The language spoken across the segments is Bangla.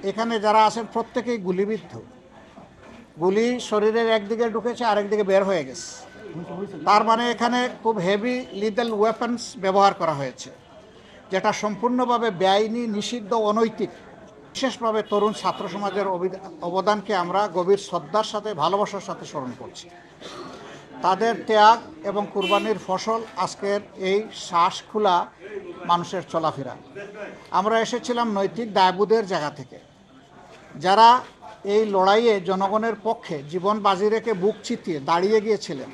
এখানে যারা আছেন প্রত্যেকেই গুলিবিদ্ধ। গুলি শরীরের একদিকে ঢুকেছে, আরেকদিকে বের হয়ে গেছে। তার মানে এখানে খুব হেভি লিদাল ওয়েপন্স ব্যবহার করা হয়েছে, যেটা সম্পূর্ণভাবে বেআইনি, নিষিদ্ধ, অনৈতিক। বিশেষভাবে তরুণ ছাত্র সমাজের অবদানকে আমরা গভীর শ্রদ্ধার সাথে, ভালোবাসার সাথে স্মরণ করছি। তাদের ত্যাগ এবং কুরবানির ফসল আজকের এই শ্বাস খোলা মানুষের চলাফেরা। আমরা এসেছিলাম নৈতিক দায়বোধের জায়গা থেকে। যারা এই লড়াইয়ে জনগণের পক্ষে জীবন বাজি রেখে বুক চিতিয়ে দাঁড়িয়ে গিয়েছিলেন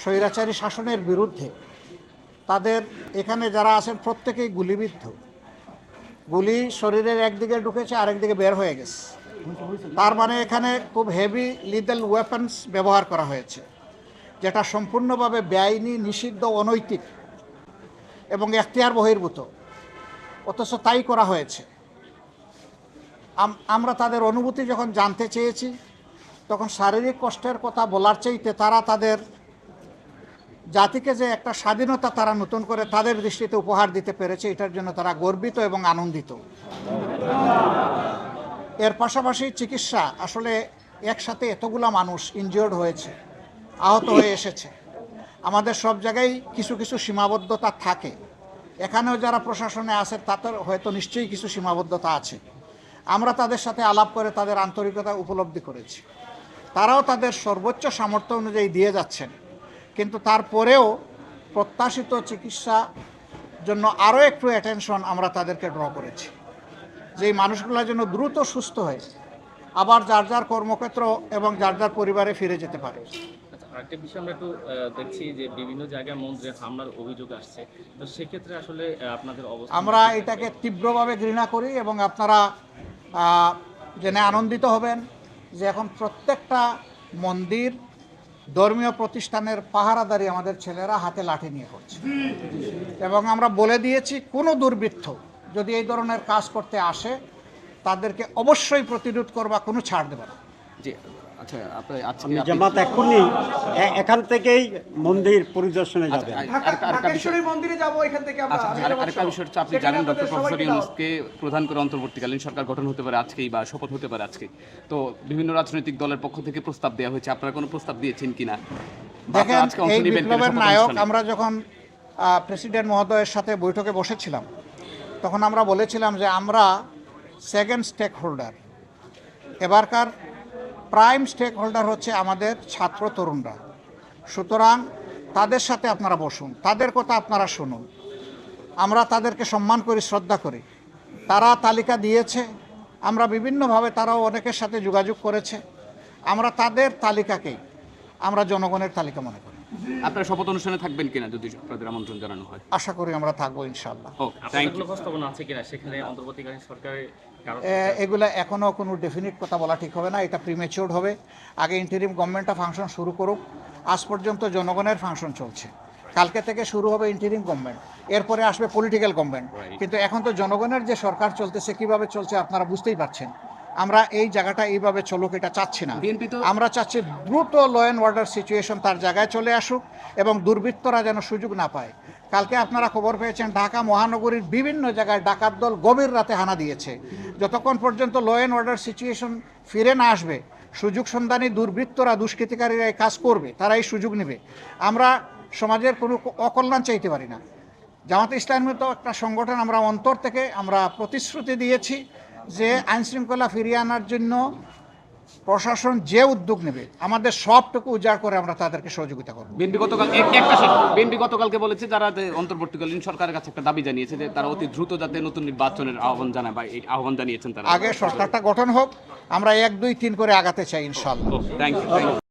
স্বৈরাচারী শাসনের বিরুদ্ধে, তাদের এখানে যারা আছেন প্রত্যেকেই গুলিবিদ্ধ। গুলি শরীরের একদিকে ঢুকেছে, আরেকদিকে বের হয়ে গেছে। তার মানে এখানে খুব হেভি লিদাল ওয়েপন্স ব্যবহার করা হয়েছে, যেটা সম্পূর্ণভাবে বেআইনি, নিষিদ্ধ, অনৈতিক এবং এখতিয়ার বহির্ভূত। অথচ তাই করা হয়েছে। আমরা তাদের অনুভূতি যখন জানতে চেয়েছি, তখন শারীরিক কষ্টের কথা বলার চাইতে তারা তাদের জাতিকে যে একটা স্বাধীনতা তারা নতুন করে তাদের দৃষ্টিতে উপহার দিতে পেরেছে, এটার জন্য তারা গর্বিত এবং আনন্দিত। এর পাশাপাশি চিকিৎসা, আসলে একসাথে এতগুলা মানুষ ইনজিওর্ড হয়েছে, আহত হয়ে এসেছে। আমাদের সব জায়গায় কিছু কিছু সীমাবদ্ধতা থাকে। এখানেও যারা প্রশাসনে আছে তাদের হয়তো নিশ্চয়ই কিছু সীমাবদ্ধতা আছে। আমরা তাদের সাথে আলাপ করে তাদের আন্তরিকতা উপলব্ধি করেছি। তারাও তাদের সর্বোচ্চ সামর্থ্য অনুযায়ী দিয়ে যাচ্ছেন। কিন্তু তারপরেও প্রত্যাশিত চিকিৎসা জন্য আরও একটু অ্যাটেনশন আমরা তাদেরকে ড্র করেছি। যে এই মানুষগুলো যেন দ্রুত সুস্থ হয়ে আবার যার যার কর্মক্ষেত্র এবং যার যার পরিবারে ফিরে যেতে পারে। আচ্ছা আরেকটা বিষয় আমরা একটু দেখছি যে বিভিন্ন জায়গায় মন্দিরে হামলার অভিযোগ আসছে। তো সেক্ষেত্রে আসলে আপনাদের অবস্থা আমরা এটাকে তীব্রভাবে ঘৃণা করি এবং আপনারা জেনে আনন্দিত হবেন যে এখন প্রত্যেকটা মন্দির ধর্মীয় প্রতিষ্ঠানের পাহারাদারি আমাদের ছেলেরা হাতে লাঠি নিয়ে করছে। এবং আমরা বলে দিয়েছি, কোনো দুর্বৃত্ত যদি এই ধরনের কাজ করতে আসে, তাদেরকে অবশ্যই প্রতিরোধ করবা, কোনো ছাড় দেবে না। জি। আমি আপনি- জামাত এখনই এখান থেকেই মন্দির পরিদর্শনে যাবে আরেকটা- বিষয় আচ্ছা যাব হচ্ছে আপনি জানেন ডক্টর প্রফেসর ইউনুসকে প্রধান করে অন্তর্বর্তীকালীন সরকার গঠন হতে পারে আজকেই বা শপথ হতে পারে আজকে। তো বিভিন্ন রাজনৈতিক দলের পক্ষ থেকে প্রস্তাব দেওয়া হয়েছে। আপনারা কোনো প্রস্তাব দিয়েছেন কিনা? দেখেন এই বিপ্লবের নায়ক আমরা যখন আহ, প্রেসিডেন্ট মহোদয়ের সাথে বৈঠকে বসেছিলাম তখন আমরা বলেছিলাম যে আমরা সেকেন্ড স্টেক হোল্ডার এবারকার প্রাইম স্টেক হোল্ডার হচ্ছে আমাদের ছাত্র তরুণরা। সুতরাং তাদের সাথে আপনারা বসুন, তাদের কথা আপনারা শুনুন। আমরা তাদেরকে সম্মান করি, শ্রদ্ধা করি। তারা তালিকা দিয়েছে, আমরা বিভিন্নভাবে তারাও অনেকের সাথে যোগাযোগ করেছে। আমরা তাদের তালিকাকেই, আমরা জনগণের তালিকা মনে করি। আপনারা শপথ অনুষ্ঠানে থাকবেন কিনা যদি আপনাদের আমন্ত্রণ জানানো হয়? আশা করি আমরা থাকব ইনশাল্লাহ আছে কিনা সেখানে অন্তর্বর্তীকালীন সরকারের এগুলা এখনও কোনো ডেফিনিট কথা বলা ঠিক হবে না এটা প্রিমেচিওর হবে। আগে ইন্টারিম গভর্নমেন্টটা ফাংশন শুরু করুক আজ পর্যন্ত জনগণের ফাংশন চলছে। কালকে থেকে শুরু হবে ইন্টারিম গভর্নমেন্ট এরপরে আসবে পলিটিক্যাল গভর্নমেন্ট কিন্তু এখন তো জনগণের যে সরকার চলতেছে কীভাবে চলছে আপনারা বুঝতেই পারছেন। আমরা এই জায়গাটা এইভাবে চলুক এটা চাচ্ছি না। আমরা চাচ্ছি দ্রুত ল অ্যান্ড অর্ডার সিচুয়েশন তার জায়গায় চলে আসুক এবং দুর্বৃত্তরা যেন সুযোগ না পায়। কালকে আপনারা খবর পেয়েছেন ঢাকা মহানগরীর বিভিন্ন জায়গায় ডাকাত দল গভীর রাতে হানা দিয়েছে। যতক্ষণ পর্যন্ত ল অ্যান্ড অর্ডার সিচুয়েশন ফিরে না আসবে সুযোগ সন্ধানী দুর্বৃত্তরা দুষ্কৃতিকারীরা এই কাজ করবে তারা এই সুযোগ নেবে। আমরা সমাজের কোনো অকল্যাণ চাইতে পারি না। জামাতে ইসলামের তো একটা সংগঠন আমরা অন্তর থেকে আমরা প্রতিশ্রুতি দিয়েছি। যে আইনশৃঙ্খলা ফিরিয়ে আনার জন্য প্রশাসন যে উদ্যোগ নেবে আমাদের সবটুকু উজাড় করে আমরা তাদেরকে সহযোগিতা করব। বিএনপি গতকাল একটা বিএনপি গতকালকে বলেছে যারা যে অন্তর্বর্তীকালীন সরকারের কাছে একটা দাবি জানিয়েছে যে তারা অতি দ্রুত যাতে নতুন নির্বাচনের আহ্বান জানায় বা এই আহ্বান জানিয়েছেন তারা। আগে সরকারটা গঠন হোক আমরা এক দুই তিন করে আগাতে চাই ইনশাল্লাহ। Thank you